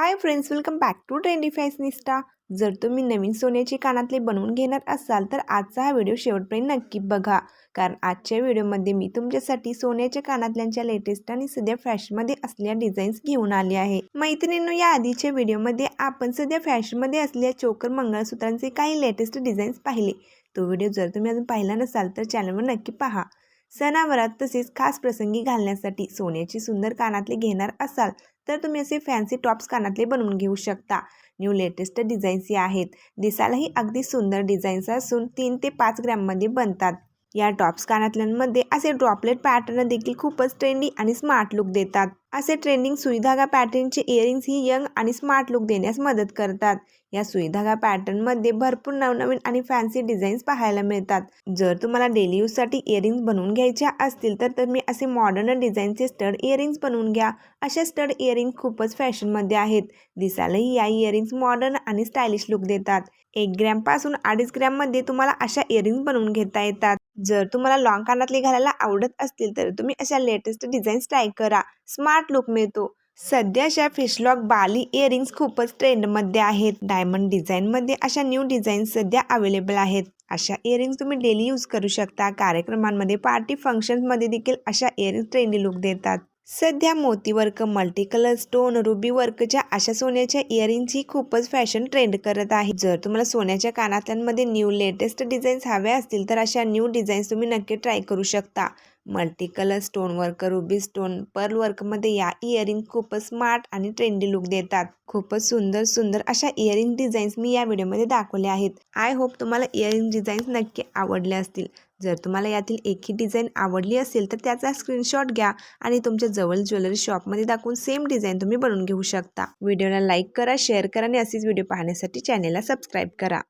Hi friends welcome back to trendy fashionista जर तुम्ही नवीन सोन्याची कानातले बनवून घेणार असाल तर आजचा हा व्हिडिओ शेवटपर्यंत नक्की बघा. कारण आजच्या व्हिडिओमध्ये मी तुमच्यासाठी सोन्याच्या कानातल्यांच्या लेटेस्ट आणि सध्या फॅशनमध्ये असलेल्या डिझाईन्स घेऊन आले आहे. मैत्रिणींनो या आधीच्या व्हिडिओमध्ये आपण सध्या फॅशनमध्ये असलेल्या चोकर मंगळसूत्रांचे काही लेटेस्ट डिझाईन्स पाहिले. तो व्हिडिओ जर तुम्ही अजून पाहिला नसाल तर चॅनलवर नक्की पहा. सणावरात तसेच खास प्रसंगी घालण्यासाठी सोन्याची सुंदर कानातले घेणार असाल तर तुम्ही असे फॅन्सी टॉप्स कानातले बनवून घेऊ शकता. न्यू लेटेस्ट डिझाईन्स या आहेत. दिसायलाही अगदी सुंदर डिझाईन्स असून तीन ते पाच ग्रॅममध्ये बनतात. या टॉप्स कानातल्यांमध्ये असे ड्रॉपलेट पॅटर्न देखील खूपच ट्रेंडी आणि स्मार्ट लुक देतात. असे ट्रेंडिंग सुईधागा पॅटर्नचे इयरिंग्स ही यंग आणि स्मार्ट लुक देण्यास मदत करतात. या सुईधागा पॅटर्नमध्ये भरपूर नवनवीन आणि फॅन्सी डिझाईन्स पाहायला मिळतात. जर तुम्हाला डेली यूजसाठी इयरिंग्स बनवून घ्यायच्या असतील तर तुम्ही असे मॉडर्न डिझाईनचे स्टड इयरिंग्स बनवून घ्या. अशा स्टड इयरिंग खूपच फॅशनमध्ये आहेत. दिसायलाही या इयरिंग्स मॉडर्न आणि स्टायलिश लुक देतात. एक ग्रॅमपासून अडीच ग्रॅममध्ये तुम्हाला अशा इयरिंग्स बनवून घेता येतात. जर तुम्हाला लॉंग कानातले घालायला आवडत असतील तर तुम्ही अशा लेटेस्ट डिझाईन्स ट्राय करा. स्मार्ट लुक मिळतो. सध्या अशा फिशलॉक बाली इयरिंग्स खूपच ट्रेंडमध्ये आहेत. डायमंड डिझाईनमध्ये अशा न्यू डिझाईन्स सध्या अवेलेबल आहेत. अशा इयरिंग्स तुम्ही डेली यूज करू शकता. कार्यक्रमांमध्ये पार्टी फंक्शन्समध्ये देखील अशा इयरिंग्स ट्रेंडी लुक देतात. सध्या मोती work multi colour stone ruby वर्कच्या अशा सोन्याच्या इयरिंगची खूपच फॅशन ट्रेंड करत आहे. जर तुम्हाला सोन्याच्या कानातल्यांमध्ये न्यू लेटेस्ट डिझाईन्स हव्या असतील तर अशा न्यू डिझाईन्स तुम्ही नक्की ट्राय करू शकता. Multi colour stone work ruby stone pearl वर्कमध्ये या इयरिंग खूपच स्मार्ट आणि ट्रेंडी लुक देतात. खूपच सुंदर सुंदर अशा इयरिंग डिझाईन्स मी या व्हिडिओमध्ये दाखवल्या आहेत. आय होप तुम्हाला इयरिंग डिझाईन्स नक्की आवडल्या असतील. जर तुम्हाला यातील एकही डिझाईन आवडली असेल तर त्याचा स्क्रीनशॉट घ्या आणि तुमच्या जवळ ज्वेलरी शॉपमध्ये दाखवून सेम डिझाईन तुम्ही बनवून घेऊ शकता. व्हिडिओला लाईक करा शेअर करा आणि असेच व्हिडिओ पाहण्यासाठी चॅनेलला सबस्क्राईब करा.